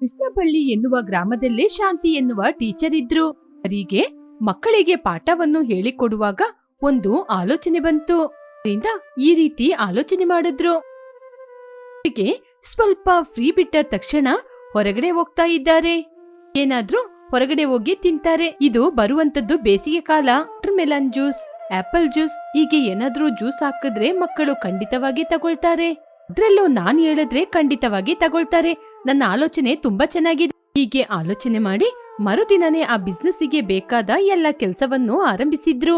ಕೃಷ್ಣಬಳ್ಳಿ ಎನ್ನುವ ಗ್ರಾಮದಲ್ಲಿ ಶಾಂತಿ ಎನ್ನುವ ಟೀಚರ್ ಇದ್ರು. ಅವರಿಗೆ ಮಕ್ಕಳಿಗೆ ಪಾಠವನ್ನು ಹೇಳಿಕೊಡುವಾಗ ಒಂದು ಆಲೋಚನೆ ಬಂತು. ಅದರಿಂದ ಈ ರೀತಿ ಆಲೋಚನೆ ಮಾಡಿದ್ರು. ಸ್ವಲ್ಪ ಫ್ರೀ ಬಿಟ್ಟ ತಕ್ಷಣ ಹೊರಗಡೆ ಹೋಗ್ತಾ ಇದ್ದಾರೆ. ಏನಾದ್ರೂ ಹೊರಗಡೆ ಹೋಗಿ ತಿಂತಾರೆ. ಇದು ಬರುವಂತದ್ದು ಬೇಸಿಗೆ ಕಾಲ. ಮೆಲನ್ ಜ್ಯೂಸ್, ಆಪಲ್ ಜ್ಯೂಸ್, ಹೀಗೆ ಏನಾದ್ರೂ ಜ್ಯೂಸ್ ಹಾಕಿದ್ರೆ ಮಕ್ಕಳು ಖಂಡಿತವಾಗಿ ತಗೊಳ್ತಾರೆ. ಅದ್ರಲ್ಲೂ ನಾನ್ ಹೇಳಿದ್ರೆ ಖಂಡಿತವಾಗಿ ತಗೊಳ್ತಾರೆ. ನನ್ನ ಆಲೋಚನೆ ತುಂಬಾ ಚೆನ್ನಾಗಿದೆ. ಹೀಗೆ ಆಲೋಚನೆ ಮಾಡಿ ಮರುದಿನನೇ ಆ ಬಿಸ್ನೆಸ್ಸಿಗೆ ಬೇಕಾದ ಎಲ್ಲ ಕೆಲಸವನ್ನು ಆರಂಭಿಸಿದ್ರು.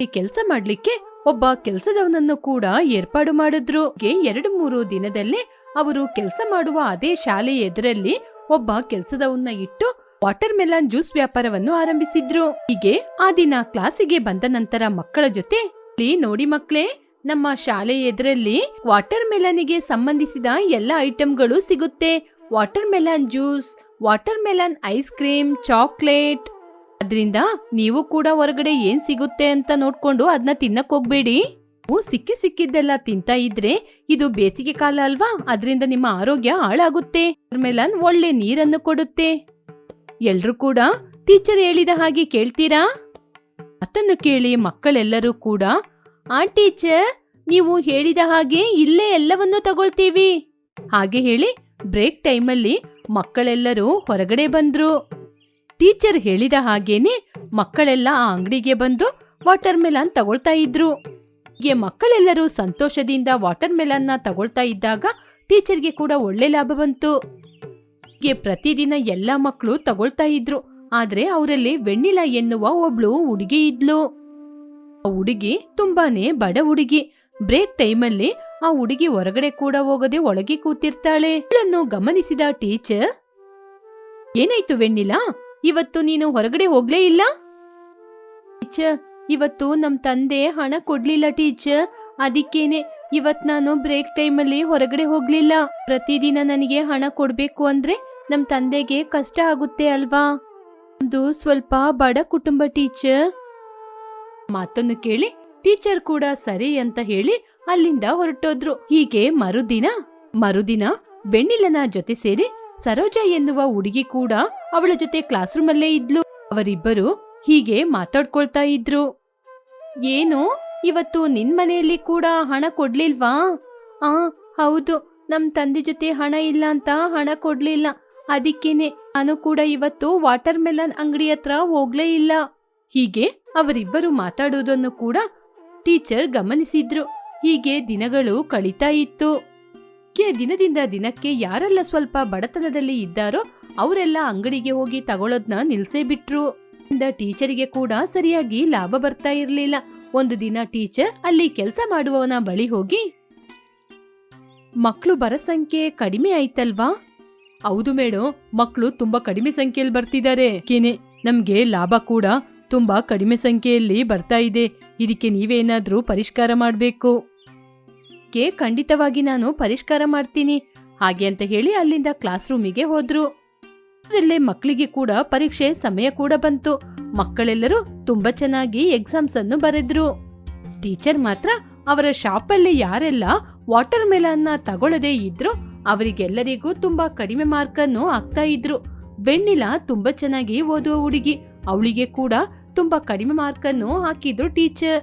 ಈ ಕೆಲಸ ಮಾಡ್ಲಿಕ್ಕೆ ಒಬ್ಬ ಕೆಲಸದವನನ್ನು ಕೂಡ ಏರ್ಪಾಡು ಮಾಡಿದ್ರು. ಎರಡು ಮೂರು ದಿನದಲ್ಲೇ ಅವರು ಕೆಲಸ ಮಾಡುವ ಅದೇ ಶಾಲೆ ಎದುರಲ್ಲಿ ಒಬ್ಬ ಕೆಲಸದವನ್ನ ಇಟ್ಟು ವಾಟರ್ ಮೆಲನ್ ಜ್ಯೂಸ್ ವ್ಯಾಪಾರವನ್ನು ಆರಂಭಿಸಿದ್ರು. ಹೀಗೆ ಆ ದಿನ ಕ್ಲಾಸಿಗೆ ಬಂದ ನಂತರ ಮಕ್ಕಳ ಜೊತೆ "ಇಲ್ಲಿ ನೋಡಿ ಮಕ್ಕಳೇ ನಮ್ಮ ಶಾಲೆ ಎದುರಲ್ಲಿ ವಾಟರ್ ಮೆಲನ್ಗೆ ಸಂಬಂಧಿಸಿದ ಎಲ್ಲ ಐಟಂಗಳು ಸಿಗುತ್ತೆ. Watermelon juice, watermelon ice cream, chocolate. ಅದರಿಂದ ನೀವು ಕೂಡ ಹೊರಗಡೆ ಏನ್ ಸಿಗುತ್ತೆ ಅಂತ ನೋಡ್ಕೊಂಡು ಅದನ್ನ ತಿನ್ನಕ್ ಹೋಗ್ಬೇಡಿ. ಸಿಕ್ಕಿ ಸಿಕ್ಕಿದ್ದೆಲ್ಲ ತಿಂತ ಇದ್ರೆ ಇದು ಬೇಸಿಗೆ ಕಾಲ ಅಲ್ವಾ? ಅದ್ರಿಂದ ನಿಮ್ಮ ಆರೋಗ್ಯ ಹಾಳಾಗುತ್ತೆ. ಮೆಲನ್ ಒಳ್ಳೆ ನೀರನ್ನು ಕೊಡುತ್ತೆ. ಎಲ್ರೂ ಕೂಡ ಟೀಚರ್ ಹೇಳಿದ ಹಾಗೆ ಕೇಳ್ತೀರಾ? ಅದನ್ನು ಕೇಳಿ ಮಕ್ಕಳೆಲ್ಲರೂ ಕೂಡ ಆ ಟೀಚರ್, ನೀವು ಹೇಳಿದ ಹಾಗೆ ಇಲ್ಲೇ ಎಲ್ಲವನ್ನೂ ತಗೊಳ್ತೀವಿ. ಹಾಗೆ ಹೇಳಿ ಬ್ರೇಕ್ ಟೈಮಲ್ಲಿ ಮಕ್ಕಳೆಲ್ಲರೂ ಹೊರಗಡೆ ಬಂದ್ರು. ಟೀಚರ್ ಹೇಳಿದ ಹಾಗೇನೆ ಮಕ್ಕಳೆಲ್ಲ ಆ ಅಂಗಡಿಗೆ ಬಂದು ವಾಟರ್ ಮೆಲಾನ್ ತಗೊಳ್ತಾ ಇದ್ರು. ಹೀಗೆ ಮಕ್ಕಳೆಲ್ಲರೂ ಸಂತೋಷದಿಂದ ವಾಟರ್ ಮೆಲಾನ್ನ ತಗೊಳ್ತಾ ಇದ್ದಾಗ ಟೀಚರ್ಗೆ ಕೂಡ ಒಳ್ಳೆ ಲಾಭ ಬಂತು. ಹೀಗೆ ಪ್ರತಿದಿನ ಎಲ್ಲ ಮಕ್ಕಳು ತಗೊಳ್ತಾ ಇದ್ರು, ಆದ್ರೆ ಅವರಲ್ಲಿ ವೆಣ್ಣಿಲಾ ಎನ್ನುವ ಒಬ್ಳು ಹುಡುಗಿ ಇದ್ಲು. ಆ ಹುಡುಗಿ ತುಂಬಾನೇ ಬಡ ಹುಡುಗಿ. ಬ್ರೇಕ್ ಟೈಮಲ್ಲಿ ಆ ಹುಡುಗಿ ಹೊರಗಡೆ ಕೂಡ ಹೋಗದೆ ಒಳಗೆ ಕೂತಿರ್ತಾಳೆ. ಅವಳನ್ನು ಗಮನಿಸಿದ ಟೀಚರ್, ಏನಾಯ್ತು ವೆಣ್ಣಿಲಾ? ಇವತ್ತು ನೀನು ಹೊರಗಡೆ ಹೋಗ್ಲೇ ಇಲ್ಲ? ಟೀಚರ್, ಇವತ್ತು ನಮ್ ತಂದೆ ಹಣ ಕೊಡ್ಲಿಲ್ಲ ಟೀಚರ್. ಅದಕ್ಕೇನೆ ಇವತ್ ನಾನು ಬ್ರೇಕ್ ಟೈಮಲ್ಲಿ ಹೊರಗಡೆ ಹೋಗ್ಲಿಲ್ಲ. ಪ್ರತಿದಿನ ನನಗೆ ಹಣ ಕೊಡ್ಬೇಕು ಅಂದ್ರೆ ನಮ್ ತಂದೆಗೆ ಕಷ್ಟ ಆಗುತ್ತೆ ಅಲ್ವಾ? ಒಂದು ಸ್ವಲ್ಪ ಬಡ ಕುಟುಂಬ ಟೀಚರ್. ಮಾತನ್ನು ಕೇಳಿ ಟೀಚರ್ ಕೂಡ ಸರಿ ಅಂತ ಹೇಳಿ ಅಲ್ಲಿಂದ ಹೊರಟೋದ್ರು. ಹೀಗೆ ಮರುದಿನ ಮರುದಿನ ಬೆಣ್ಣಿಲನ ಜೊತೆ ಸೇರಿ ಸರೋಜ ಎನ್ನುವ ಹುಡುಗಿ ಕೂಡ ಅವಳ ಜೊತೆ ಕ್ಲಾಸ್ ರೂಮ್ ಅಲ್ಲೇ ಇದ್ಲು. ಅವರಿಬ್ಬರು ಹೀಗೆ ಮಾತಾಡ್ಕೊಳ್ತಾ ಇದ್ರು. ಏನು? ಇವತ್ತು ನಿನ್ ಮನೆಯಲ್ಲಿ ಕೂಡ ಹಣ ಕೊಡ್ಲಿಲ್ವಾ? ಆ, ಹೌದು. ನಮ್ ತಂದೆ ಜೊತೆ ಹಣ ಇಲ್ಲ ಅಂತ ಹಣ ಕೊಡ್ಲಿಲ್ಲ. ಅದಕ್ಕೇನೆ ನಾನು ಕೂಡ ಇವತ್ತು ವಾಟರ್ ಮೆಲನ್ ಅಂಗಡಿ ಹತ್ರ ಹೋಗ್ಲೇ ಇಲ್ಲ. ಹೀಗೆ ಅವರಿಬ್ಬರು ಮಾತಾಡೋದನ್ನು ಕೂಡ ಟೀಚರ್ ಗಮನಿಸಿದ್ರು. ಹೀಗೆ ದಿನಗಳು ಕಳೀತಾ ಇತ್ತು. ಕೆ ದಿನದಿಂದ ದಿನಕ್ಕೆ ಯಾರೆಲ್ಲ ಸ್ವಲ್ಪ ಬಡತನದಲ್ಲಿ ಇದ್ದಾರೋ ಅವರೆಲ್ಲ ಅಂಗಡಿಗೆ ಹೋಗಿ ತಗೊಳ್ಳೋದ್ನ ನಿಲ್ಸೇ ಬಿಟ್ರು. ಟೀಚರಿಗೆ ಕೂಡ ಸರಿಯಾಗಿ ಲಾಭ ಬರ್ತಾ ಇರಲಿಲ್ಲ. ಒಂದು ದಿನ ಟೀಚರ್ ಅಲ್ಲಿ ಕೆಲಸ ಮಾಡುವವನ ಬಳಿ ಹೋಗಿ ಮಕ್ಕಳು ಬರ ಸಂಖ್ಯೆ ಕಡಿಮೆ ಆಯ್ತಲ್ವಾ? ಹೌದು ಮೇಡಮ್ ಮಕ್ಕಳು ತುಂಬಾ ಕಡಿಮೆ ಸಂಖ್ಯೆಯಲ್ಲಿ ಬರ್ತಿದ್ದಾರೆ. ಕೇನೆ, ನಮ್ಗೆ ಲಾಭ ಕೂಡ ತುಂಬಾ ಕಡಿಮೆ ಸಂಖ್ಯೆಯಲ್ಲಿ ಬರ್ತಾ ಇದೆ. ಇದಕ್ಕೆ ನೀವೇನಾದ್ರೂ ಪರಿಷ್ಕಾರ ಮಾಡಬೇಕು? ಕೆ, ಖಂಡಿತವಾಗಿ ನಾನು ಪರಿಷ್ಕಾರ ಮಾಡ್ತೀನಿ. ಹಾಗೆ ಅಂತ ಹೇಳಿ ಅಲ್ಲಿಂದ ಕ್ಲಾಸ್ ರೂಮಿಗೆ ಹೋದ್ರು. ಅದರಲ್ಲೇ ಮಕ್ಕಳಿಗೆ ಕೂಡ ಪರೀಕ್ಷೆ ಸಮಯ ಕೂಡ ಬಂತು. ಮಕ್ಕಳೆಲ್ಲರೂ ತುಂಬಾ ಚೆನ್ನಾಗಿ ಎಕ್ಸಾಮ್ಸ್ ಅನ್ನು ಬರೆದ್ರು. ಟೀಚರ್ ಮಾತ್ರ ಅವರ ಶಾಪಲ್ಲಿ ಯಾರೆಲ್ಲ ವಾಟರ್ ಮೆಲನ್ನ ತಗೊಳ್ಳದೇ ಇದ್ರು ಅವರಿಗೆಲ್ಲರಿಗೂ ತುಂಬಾ ಕಡಿಮೆ ಮಾರ್ಕ್ ಅನ್ನು ಹಾಕ್ತಾ ಇದ್ರು. ಬೆಣ್ಣಿಲ ತುಂಬಾ ಚೆನ್ನಾಗಿ ಓದುವ ಹುಡುಗಿ. ಅವಳಿಗೆ ಕೂಡ ತುಂಬಾ ಕಡಿಮೆ ಮಾರ್ಕ್ ಅನ್ನು ಹಾಕಿದ್ರು ಟೀಚರ್.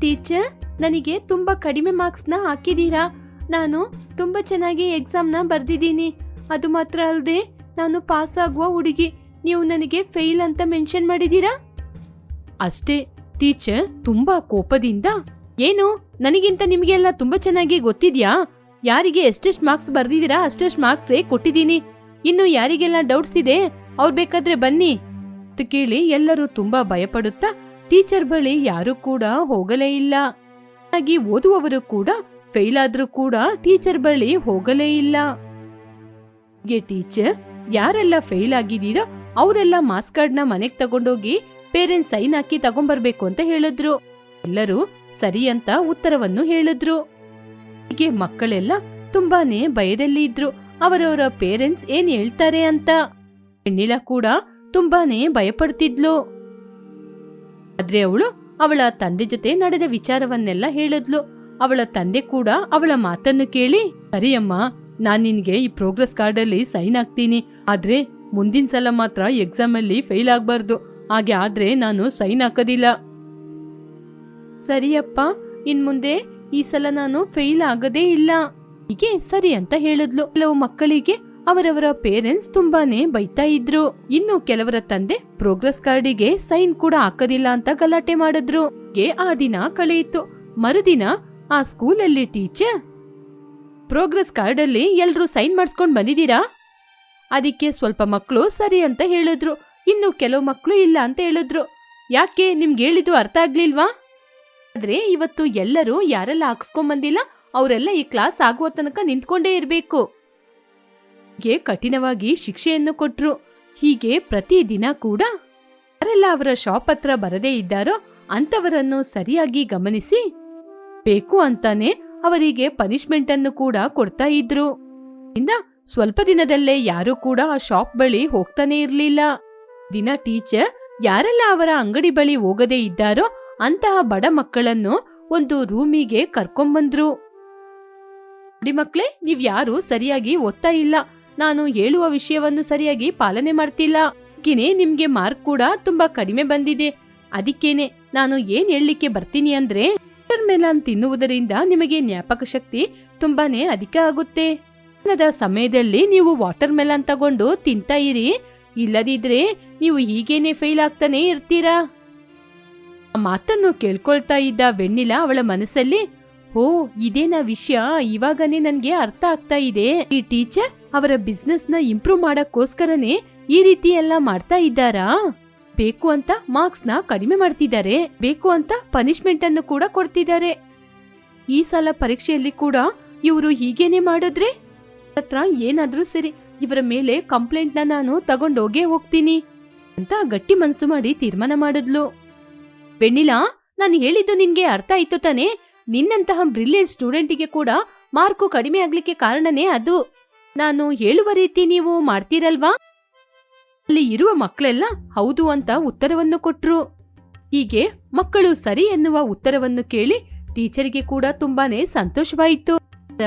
ಟೀಚರ್, ನನಗೆ ತುಂಬಾ ಕಡಿಮೆ ಮಾರ್ಕ್ಸ್ನ ಹಾಕಿದೀರಾ ನಾನು ತುಂಬಾ ಚೆನ್ನಾಗಿ ಎಕ್ಸಾಮ್ನ ಬರ್ದಿದ್ದೀನಿ. ಅದು ಮಾತ್ರ ಅಲ್ಲದೆ ನಾನು ಪಾಸ್ ಆಗುವ ಹುಡುಗಿ. ನೀವು ನನಗೆ ಫೇಲ್ ಅಂತ ಮೆನ್ಷನ್ ಮಾಡಿದೀರಾ ಅಷ್ಟೇ, ಟೀಚರ್, ತುಂಬಾ ಕೋಪದಿಂದ, ಏನು, ನನಗಿಂತ ನಿಮಗೆಲ್ಲ ತುಂಬಾ ಚೆನ್ನಾಗಿ ಗೊತ್ತಿದ್ಯಾ? ಯಾರಿಗೆ ಎಷ್ಟೆಷ್ಟು ಮಾರ್ಕ್ಸ್ ಬರ್ದಿದ್ದೀರಾ, ಅಷ್ಟೆಷ್ಟು ಮಾರ್ಕ್ಸೇ ಕೊಟ್ಟಿದ್ದೀನಿ. ಇನ್ನು ಯಾರಿಗೆಲ್ಲ ಡೌಟ್ಸ್ ಇದೆ, ಅವ್ರು ಬೇಕಾದ್ರೆ ಬನ್ನಿ. ಕೇಳಿ ಎಲ್ಲರೂ ತುಂಬಾ ಭಯಪಡುತ್ತಾ ಟೀಚರ್ ಬಳಿ ಯಾರು ಕೂಡ ಹೋಗಲೇ ಇಲ್ಲ. ಹಾಗೆ ಓದುವವರು ಕೂಡ ಫೇಲ್ ಆದ್ರೂ ಕೂಡ ಟೀಚರ್ ಬಳಿ ಹೋಗಲೇ ಇಲ್ಲ. ಟೀಚರ್, ಯಾರೆಲ್ಲ ಫೇಲ್ ಆಗಿದ್ದೀರೋ ಅವರೆಲ್ಲ ಮಾಸ್ ಕಾರ್ಡ್ನ ಮನೆಗ್ ತಗೊಂಡೋಗಿ ಪೇರೆಂಟ್ಸ್ ಸೈನ್ ಹಾಕಿ ತಗೊಂಡ್ಬರ್ಬೇಕು ಅಂತ ಹೇಳಿದ್ರು. ಎಲ್ಲರೂ ಸರಿ ಅಂತ ಉತ್ತರವನ್ನು ಹೇಳಿದ್ರು. ಹೀಗೆ ಮಕ್ಕಳೆಲ್ಲ ತುಂಬಾನೇ ಭಯದಲ್ಲಿ ಇದ್ರು. ಅವರವರ ಪೇರೆಂಟ್ಸ್ ಏನ್ ಹೇಳ್ತಾರೆ ಅಂತ. ಹೆಣ್ಣಿಲ ಕೂಡ ತುಂಬಾನೇ ಭಯಪಡ್ತಿದ್ಲು. ಆದ್ರೆ ಅವಳು ಅವಳ ತಂದೆ ಜೊತೆ ನಡೆದ ವಿಚಾರವನ್ನೆಲ್ಲ ಹೇಳಿದ್ಲು. ಅವಳ ತಂದೆ ಕೂಡ ಅವಳ ಮಾತನ್ನು ಕೇಳಿ, ಸರಿಯಮ್ಮ, ನಾನ್ ನಿನ್ಗೆ ಈ ಪ್ರೋಗ್ರೆಸ್ ಕಾರ್ಡಲ್ಲಿ ಸೈನ್ ಹಾಕ್ತೀನಿ. ಆದ್ರೆ ಮುಂದಿನ ಸಲ ಮಾತ್ರ ಎಕ್ಸಾಮ್ ಅಲ್ಲಿ ಫೇಲ್ ಆಗ್ಬಾರ್ದು. ಹಾಗೆ ಆದ್ರೆ ನಾನು ಸೈನ್ ಹಾಕೋದಿಲ್ಲ. ಸರಿಯಪ್ಪ ಇನ್ ಮುಂದೆ ಈ ಸಲ ನಾನು ಫೇಲ್ ಆಗದೇ ಇಲ್ಲ. ಹೀಗೆ ಸರಿ ಅಂತ ಹೇಳಿದ್ಲು. ಕೆಲವು ಮಕ್ಕಳಿಗೆ ಅವರವರ ಪೇರೆಂಟ್ಸ್ ತುಂಬಾನೇ ಬೈತಾ ಇದ್ರು. ಇನ್ನು ಕೆಲವರ ತಂದೆ ಪ್ರೋಗ್ರೆಸ್ ಕಾರ್ಡಿಗೆ ಸೈನ್ ಕೂಡ ಹಾಕೋದಿಲ್ಲ ಅಂತ ಗಲಾಟೆ ಮಾಡಿದ್ರು. ಆ ದಿನ ಕಳೆಯಿತು ಮರುದಿನ ಆ ಸ್ಕೂಲಲ್ಲಿ ಟೀಚರ್, ಪ್ರೋಗ್ರೆಸ್ ಕಾರ್ಡಲ್ಲಿ ಎಲ್ರೂ ಸೈನ್ ಮಾಡಿಸ್ಕೊಂಡು ಬಂದಿದ್ದೀರಾ? ಅದಕ್ಕೆ ಸ್ವಲ್ಪ ಮಕ್ಕಳು ಸರಿ ಅಂತ ಹೇಳಿದ್ರು. ಇನ್ನು ಕೆಲವು ಮಕ್ಕಳು ಇಲ್ಲ ಅಂತ ಹೇಳಿದ್ರು. ಯಾಕೆ ನಿಮ್ಗೆ ಹೇಳಿದ್ದು ಅರ್ಥ ಆಗ್ಲಿಲ್ವಾ? ಆದ್ರೆ ಇವತ್ತು ಎಲ್ಲರೂ ಯಾರೆಲ್ಲ ಹಾಕ್ಸ್ಕೊಂಬಂದಿಲ್ಲ ಅವರೆಲ್ಲ ಈ ಕ್ಲಾಸ್ ಆಗುವ ತನಕ ನಿಂತ್ಕೊಂಡೇ ಇರಬೇಕು. ಹೀಗೆ ಕಠಿಣವಾಗಿ ಶಿಕ್ಷೆಯನ್ನು ಕೊಟ್ರು. ಹೀಗೆ ಪ್ರತಿದಿನ ಕೂಡ ಯಾರೆಲ್ಲ ಅವರ ಶಾಪ್ ಹತ್ರ ಬರದೇ ಇದ್ದಾರೋ ಅಂತವರನ್ನು ಸರಿಯಾಗಿ ಗಮನಿಸಿ ಬೇಕು ಅಂತಾನೆ ಅವರಿಗೆ ಪನಿಷ್ಮೆಂಟ್ ಅನ್ನು ಕೂಡ ಕೊಡ್ತಾ ಇದ್ರು. ಇಂದ ಸ್ವಲ್ಪ ದಿನದಲ್ಲೇ ಯಾರು ಕೂಡ ಆ ಶಾಪ್ ಬಳಿ ಹೋಗ್ತಾನೆ ಇರ್ಲಿಲ್ಲ. ದಿನ ಟೀಚರ್ ಯಾರೆಲ್ಲ ಅವರ ಅಂಗಡಿ ಬಳಿ ಹೋಗದೇ ಇದ್ದಾರೋ ಅಂತಹ ಬಡ ಮಕ್ಕಳನ್ನು ಒಂದು ರೂಮಿಗೆ ಕರ್ಕೊಂಬಂದ್ರು. ಮಕ್ಕಳೇ ನೀವ್ ಯಾರು ಸರಿಯಾಗಿ ಓದ್ತಾ ಇಲ್ಲ. ನಾನು ಹೇಳುವ ವಿಷಯವನ್ನು ಸರಿಯಾಗಿ ಪಾಲನೆ ಮಾಡ್ತಿಲ್ಲ. ಅದಕ್ಕೇನೆ ನಿಮ್ಗೆ ಮಾರ್ಕ್ ಕೂಡ ತುಂಬಾ ಕಡಿಮೆ ಬಂದಿದೆ. ಅದಕ್ಕೇನೆ ನಾನು ಏನ್ ಹೇಳಲಿಕ್ಕೆ ಬರ್ತೀನಿ ಅಂದ್ರೆ ಮೆಲನ್ ತಿನ್ನುವುದರಿಂದ ನಿಮಗೆ ಜ್ಞಾಪಕ ಶಕ್ತಿ ತುಂಬಾನೇ ಅಧಿಕ ಆಗುತ್ತೆ. ಸಮಯದಲ್ಲಿ ನೀವು ವಾಟರ್ ಮೆಲಾನ್ ತಗೊಂಡು ತಿಂತಾ ಇರಿ. ಇಲ್ಲದಿದ್ರೆ ನೀವು ಹೀಗೇನೆ ಫೇಲ್ ಆಗ್ತಾನೆ ಇರ್ತೀರಾ? ಮಾತನ್ನು ಕೇಳ್ಕೊಳ್ತಾ ಇದ್ದ ವೆಣ್ಣಿಲ ಅವಳ ಮನಸ್ಸಲ್ಲಿ ಓ, ಇದೇನಾ ವಿಷಯ? ಇವಾಗನೇ ನನ್ಗೆ ಅರ್ಥ ಆಗ್ತಾ ಇದೆ. ಈ ಟೀಚರ್ ಅವರ ಬಿಸ್ನೆಸ್ನ ಇಂಪ್ರೂವ್ ಮಾಡಕ್ಕೋಸ್ಕರನೇ ಈ ರೀತಿ ಎಲ್ಲ ಮಾಡ್ತಾ ಇದ್ದಾರಾ? ಬೇಕು ಅಂತ ಮಾರ್ಕ್ಸ್ನ ಕಡಿಮೆ ಮಾಡ್ತಿದ್ದಾರೆ. ಬೇಕು ಅಂತ ಪನಿಷ್ಮೆಂಟ್ ಅನ್ನು ಕೂಡ ಕೊಡ್ತಿದ್ದಾರೆ. ಈ ಸಲ ಪರೀಕ್ಷೆಯಲ್ಲಿ ಕೂಡ ಇವರು ಹೀಗೇನೆ ಮಾಡಿದ್ರೆ? ಹತ್ರ ಏನಾದ್ರೂ ಸರಿ ಇವರ ಮೇಲೆ ಕಂಪ್ಲೇಂಟ್ನ ನಾನು ತಗೊಂಡೋಗೇ ಹೋಗ್ತೀನಿ ಅಂತ ಗಟ್ಟಿ ಮನ್ಸು ಮಾಡಿ ತೀರ್ಮಾನ ಮಾಡಿದ್ಲು. ಬೆಣ್ಣಿಲಾ ನಾನು ಹೇಳಿದ್ದು ನಿನ್ಗೆ ಅರ್ಥ ಆಯ್ತು ತಾನೆ? ನಿನ್ನಂತಹ ಬ್ರಿಲಿಯಂಟ್ ಸ್ಟೂಡೆಂಟಿಗೆ ಕೂಡ ಮಾರ್ಕು ಕಡಿಮೆ ಆಗ್ಲಿಕ್ಕೆ ಕಾರಣನೇ ಅದು. ನಾನು ಹೇಳುವ ರೀತಿ ನೀವು ಮಾಡ್ತೀರಲ್ವಾ? ಅಲ್ಲಿ ಇರುವ ಮಕ್ಕಳೆಲ್ಲ ಹೌದು ಅಂತ ಉತ್ತರವನ್ನು ಕೊಟ್ರು. ಹೀಗೆ ಮಕ್ಕಳು ಸರಿ ಎನ್ನುವ ಉತ್ತರವನ್ನು ಕೇಳಿ ಟೀಚರ್ಗೆ ಕೂಡ ತುಂಬಾನೇ ಸಂತೋಷವಾಯಿತು.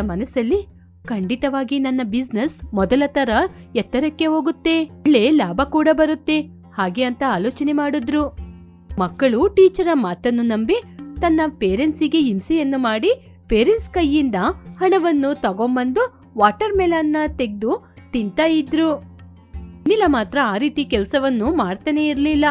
ಮನಸ್ಸಲ್ಲಿ ಖಂಡಿತವಾಗಿ ನನ್ನ ಬಿಸ್ನೆಸ್ ಮೊದಲ ತರ ಎತ್ತರಕ್ಕೆ ಹೋಗುತ್ತೆ, ಒಳ್ಳೆ ಲಾಭ ಕೂಡ ಬರುತ್ತೆ, ಹಾಗೆ ಅಂತ ಆಲೋಚನೆ ಮಾಡಿದ್ರು. ಮಕ್ಕಳು ಟೀಚರ ಮಾತನ್ನು ನಂಬಿ ತನ್ನ ಪೇರೆಂಟ್ಸಿಗೆ ಹಿಂಸೆಯನ್ನು ಮಾಡಿ ಪೇರೆಂಟ್ಸ್ ಕೈಯಿಂದ ಹಣವನ್ನು ತಗೊಂಬಂದು ವಾಟರ್ ಮೆಲನ್ನ ತೆಗೆದು ತಿಂತಾ ಇದ್ರು. ನಿಲ ಮಾತ್ರ ಆ ರೀತಿ ಕೆಲಸವನ್ನು ಮಾಡ್ತಾನೆ ಇರಲಿಲ್ಲ.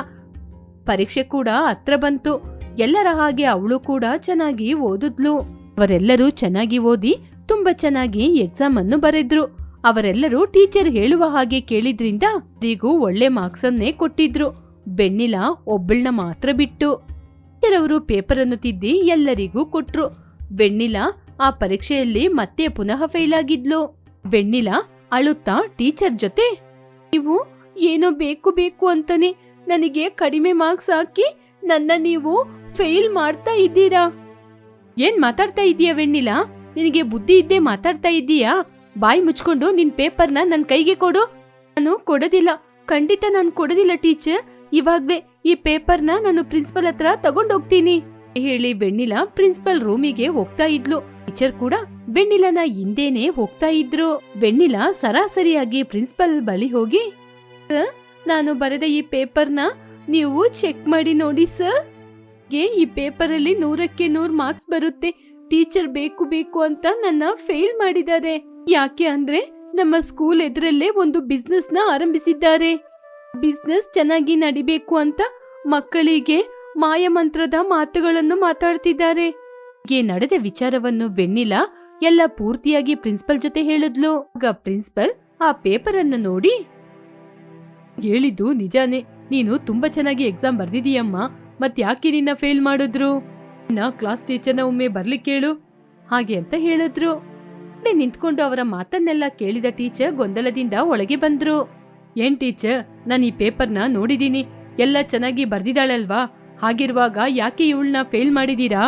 ಪರೀಕ್ಷೆ ಕೂಡ ಹತ್ರ ಬಂತು. ಎಲ್ಲರ ಹಾಗೆ ಅವಳು ಕೂಡ ಚೆನ್ನಾಗಿ ಓದಿದ್ಲು. ಅವರೆಲ್ಲರೂ ಚೆನ್ನಾಗಿ ಓದಿ ತುಂಬಾ ಚೆನ್ನಾಗಿ ಎಕ್ಸಾಮ್ ಅನ್ನು ಬರೆದ್ರು. ಅವರೆಲ್ಲರೂ ಟೀಚರ್ ಹೇಳುವ ಹಾಗೆ ಕೇಳಿದ್ರಿಂದ ಒಳ್ಳೆ ಮಾರ್ಕ್ಸ್ ಅನ್ನೇ ಕೊಟ್ಟಿದ್ರು. ಬೆಣ್ಣಿಲ ಒಬ್ಬಳನ್ನ ಮಾತ್ರ ಬಿಟ್ಟು. ಟೀಚರ್ ಅವರು ಪೇಪರ್ ಅನ್ನು ತಿದ್ದಿ ಎಲ್ಲರಿಗೂ ಕೊಟ್ರು. ಬೆಣ್ಣಿಲ ಆ ಪರೀಕ್ಷೆಯಲ್ಲಿ ಮತ್ತೆ ಪುನಃ ಫೇಲ್ ಆಗಿದ್ಲು. ಬೆಣ್ಣಿಲ ಅಳುತ್ತಾ ಟೀಚರ್ ಜೊತೆ, ನೀವು ಏನೋ ಬೇಕು ಬೇಕು ಅಂತಾನೆ, ನನಗೆ ಕಡಿಮೆ ಮಾರ್ಕ್ಸ್ ಹಾಕಿ ನನ್ನ ನೀವು ಫೇಲ್ ಮಾಡ್ತಾ ಇದ್ದೀರಾ? ಏನ್ ಮಾತಾಡ್ತಾ ಇದೀಯ ಬೆಣ್ಣಿಲ ನಿನಗೆ ಬುದ್ಧಿ ಇದ್ದೇ ಮಾತಾಡ್ತಾ ಇದ್ದೀಯಾ ಬಾಯಿ ಮುಚ್ಕೊಂಡು ನಿನ್ ಪೇಪರ್ನ ನನ್ ಕೈಗೆ ಕೊಡು. ನಾನು ಕೊಡೋದಿಲ್ಲ, ಖಂಡಿತ ನಾನು ಕೊಡೋದಿಲ್ಲ ಟೀಚರ್, ಇವಾಗ್ಲೇ ಈ ಪೇಪರ್ನ ನಾನು ಪ್ರಿನ್ಸಿಪಲ್ ಹತ್ರ ತಗೊಂಡೋಗ್ತೀನಿ ಹೇಳಿ ಬೆಣ್ಣಿಲ ಪ್ರಿನ್ಸಿಪಲ್ ರೂಮಿಗೆ ಹೋಗ್ತಾ ಇದ್ಲು. ಟೀಚರ್ ಕೂಡ ಬೆಣ್ಣಿಲನ ಹಿಂದೇನೆ ಹೋಗ್ತಾ ಇದ್ರು. ಬೆಣ್ಣಿಲ ಸರಾಸರಿಯಾಗಿ ಪ್ರಿನ್ಸಿಪಲ್ ಬಳಿ ಹೋಗಿ "ಸರ್, ನಾನು ಬರೆದ ಈ ಪೇಪರ್ನ ನೀವು ಚೆಕ್ ಮಾಡಿ ನೋಡಿ ಸರ್ ಈ ಪೇಪರಲ್ಲಿ ನೂರಕ್ಕೆ ನೂರ್ ಮಾರ್ಕ್ಸ್ ಬರುತ್ತೆ. ಟೀಚರ್ ಬೇಕು ಬೇಕು ಅಂತ ನನ್ನ ಫೇಲ್ ಮಾಡಿದ್ದಾರೆ. ಯಾಕೆ ಅಂದ್ರೆ ನಮ್ಮ ಸ್ಕೂಲ್ ಎದುರಲ್ಲೇ ಒಂದು ಬಿಸ್ನೆಸ್ನ ಆರಂಭಿಸಿದ್ದಾರೆ. ಬಿಸ್ನೆಸ್ ಚೆನ್ನಾಗಿ ನಡಿಬೇಕು ಅಂತ ಮಕ್ಕಳಿಗೆ ಮಾಯಮಂತ್ರದ ಮಾತುಗಳನ್ನು ಮಾತಾಡ್ತಿದ್ದಾರೆ. ಗೆ ನಡೆದ ವಿಚಾರವನ್ನು ವೆನ್ನಿಲಾ ಎಲ್ಲ ಪೂರ್ತಿಯಾಗಿ ಪ್ರಿನ್ಸಿಪಲ್ ಜೊತೆ ಹೇಳಿದ್ಲು. ಆಗ ಪ್ರಿನ್ಸಿಪಲ್ ಆ ಪೇಪರ್ ಅನ್ನು ನೋಡಿ ಹೇಳಿದ್ದು ನಿಜಾನೇ, ನೀನು ತುಂಬಾ ಚೆನ್ನಾಗಿ ಎಕ್ಸಾಮ್ ಬರ್ದಿದೀಯಮ್ಮ ಮತ್ ಯಾಕೆ ನಿನ್ನ ಫೇಲ್ ಮಾಡಿದ್ರು? ನಿನ್ನ ಕ್ಲಾಸ್ ಟೀಚರ್ನ ಒಮ್ಮೆ ಬರ್ಲಿಕ್ಕೆ ಹೇಳು ಹಾಗೆ ಅಂತ ಹೇಳಿದ್ರು. ನಿಂತ್ಕೊಂಡು ಅವರ ಮಾತನ್ನೆಲ್ಲ ಕೇಳಿದ ಟೀಚರ್ ಗೊಂದಲದಿಂದ ಒಳಗೆ ಬಂದ್ರು. ಏನ್ ಟೀಚರ್ ನಾನು ಈ ಪೇಪರ್ನ ನೋಡಿದೀನಿ. ಎಲ್ಲ ಚೆನ್ನಾಗಿ ಬರ್ದಿದ್ದಾಳಲ್ವಾ? ಹಾಗಿರುವಾಗ ಯಾಕೆ ಇವಳನ್ನ ಫೇಲ್ ಮಾಡಿದೀರಾ?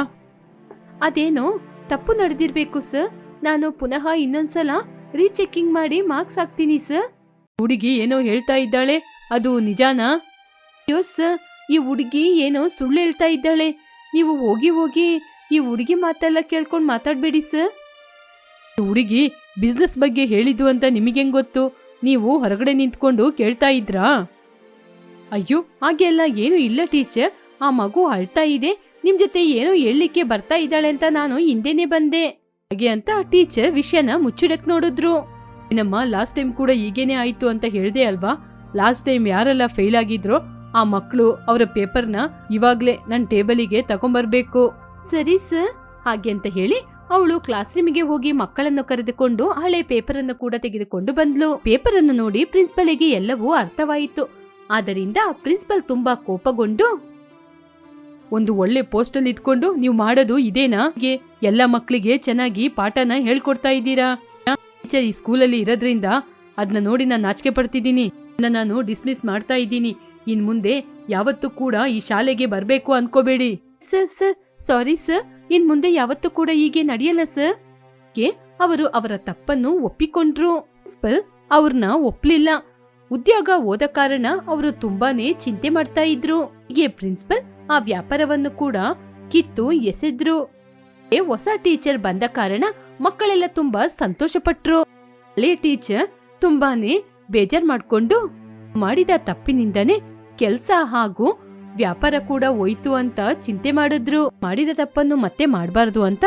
ಅದೇನೋ ತಪ್ಪು ನಡೆದಿರ್ಬೇಕು ಸರ್. ನಾನು ಪುನಃ ಇನ್ನೊಂದ್ಸಲ ರೀಚೆಕಿಂಗ್ ಮಾಡಿ ಮಾರ್ಕ್ಸ್ ಹಾಕ್ತೀನಿ ಸರ್. ಹುಡುಗಿ ಏನೋ ಹೇಳ್ತಾ ಇದ್ದಾಳೆ ಅದು ನಿಜಾನಾ? ಅಯ್ಯೋ ಸರ್ ಈ ಹುಡುಗಿ ಏನೋ ಸುಳ್ಳು ಹೇಳ್ತಾ ಇದ್ದಾಳೆ. ನೀವು ಹೋಗಿ ಹೋಗಿ ಈ ಹುಡುಗಿ ಮಾತೆಲ್ಲ ಕೇಳ್ಕೊಂಡು ಮಾತಾಡ್ಬೇಡಿ ಸರ್. ಹುಡುಗಿ ಬಿಸ್ನೆಸ್ ಬಗ್ಗೆ ಹೇಳಿದ್ದು ಅಂತ ನಿಮಗೆಂಗ್ ಗೊತ್ತು? ನೀವು ಹೊರಗಡೆ ನಿಂತ್ಕೊಂಡು ಕೇಳ್ತಾ ಇದ್ರಾ? ಅಯ್ಯೋ ಹಾಗೆಲ್ಲ ಏನು ಇಲ್ಲ ಟೀಚರ್. ಆ ಮಗು ಅಳ್ತಾ ಇದೆ. ನಿಮ್ ಜೊತೆ ಏನೋ ಹೇಳಲಿಕ್ಕೆ ಬರ್ತಾ ಇದ್ದಾಳೆ ಅಂತ ನಾನು ಹಿಂದೆನೆ ಬಂದೆ. ಹಾಗೆ ಅಂತ ಟೀಚರ್ ವಿಷಯನ ಮುಚ್ಚಿಡಕ್ ನೋಡಿದ್ರು. ನಮ್ಮ ಲಾಸ್ಟ್ ಟೈಮ್ ಕೂಡ ಹೀಗೇನೆ ಆಯ್ತು ಅಂತ ಹೇಳ್ದೆ ಅಲ್ವಾ? ಲಾಸ್ಟ್ ಟೈಮ್ ಯಾರೆಲ್ಲ ಫೇಲ್ ಆಗಿದ್ರೋ, ಆ ಮಕ್ಕಳು ಅವರ ಪೇಪರ್ನ ಇವಾಗ್ಲೇ ನನ್ನ ಟೇಬಲಿಗೆ ತಗೊಂಬರ್ಬೇಕು. ಸರಿ ಸರ್. ಹಾಗೆ ಅಂತ ಹೇಳಿ ಅವಳು ಕ್ಲಾಸ್ ರೂಮಿಗೆ ಹೋಗಿ ಮಕ್ಕಳನ್ನು ಕರೆದುಕೊಂಡು ಹಳೆ ಪೇಪರ್ ಅನ್ನು ಕೂಡ ತೆಗೆದುಕೊಂಡು ಬಂದ್ಲು. ಪೇಪರ್ ಅನ್ನು ನೋಡಿ ಪ್ರಿನ್ಸಿಪಲ್ಗೆ ಎಲ್ಲವೂ ಅರ್ಥವಾಯಿತು. ಆದ್ದರಿಂದ ಪ್ರಿನ್ಸಿಪಲ್ ತುಂಬಾ ಕೋಪಗೊಂಡು, ಒಂದು ಒಳ್ಳೆ ಪೋಸ್ಟಲ್ಲಿ ಇದ್ಕೊಂಡು ನೀವು ಮಾಡೋದು ಇದೇನಾ? ಎಲ್ಲ ಮಕ್ಕಳಿಗೆ ಚೆನ್ನಾಗಿ ಪಾಠನ ಹೇಳ್ಕೊಡ್ತಾ ಇದ್ದೀರಾ? ಟೀಚರ್ ಈ ಸ್ಕೂಲಲ್ಲಿ ಇರೋದ್ರಿಂದ ಅದನ್ನ ನೋಡಿ ನಾನು ನಾಚಿಕೆ ಪಡ್ತಿದ್ದೀನಿ. ನಾನು ಡಿಸ್ಮಿಸ್ ಮಾಡ್ತಾ ಇದ್ದೀನಿ. ಇನ್ ಮುಂದೆ ಯಾವತ್ತೂ ಕೂಡ ಈ ಶಾಲೆಗೆ ಬರಬೇಕು ಅನ್ಕೋಬೇಡಿ. Sir sir, sorry sir. ಇನ್ ಮುಂದೆ ಯಾವತ್ತೂ ಕೂಡ ಹೀಗೆ ನಡೆಯಲ್ಲ, ಸರ್. ಗೆ ಅವರು ಅವರ ತಪ್ಪನ್ನು ಒಪ್ಪಿಕೊಂಡ್ರು. ಸ್ಪೆಲ್ ಅವ್ರನ್ನ ಒಪ್ಲಿಲ್ಲ. ಉದ್ಯೋಗ ಹೋದ ಕಾರಣ ಅವರು ತುಂಬಾನೇ ಚಿಂತೆ ಮಾಡ್ತಾ ಇದ್ರು. ಹೀಗೆ ಪ್ರಿನ್ಸಿಪಲ್ ಆ ವ್ಯಾಪಾರವನ್ನು ಕೂಡ ಕಿತ್ತು ಎಸೆದ್ರು. ಹೊಸ ಟೀಚರ್ ಬಂದ ಕಾರಣ ಮಕ್ಕಳೆಲ್ಲ ತುಂಬಾ ಸಂತೋಷ ಪಟ್ರು ಹಳೆ ಟೀಚರ್ ತುಂಬಾನೇ ಬೇಜಾರ್ ಮಾಡ್ಕೊಂಡು ಮಾಡಿದ ತಪ್ಪಿನಿಂದನೇ ಕೆಲ್ಸ ಹಾಗೂ ವ್ಯಾಪಾರ ಕೂಡ ಹೋಯ್ತು ಅಂತ ಚಿಂತೆ ಮಾಡಿದ್ರು. ಮಾಡಿದ ತಪ್ಪನ್ನು ಮತ್ತೆ ಮಾಡಬಾರದು ಅಂತ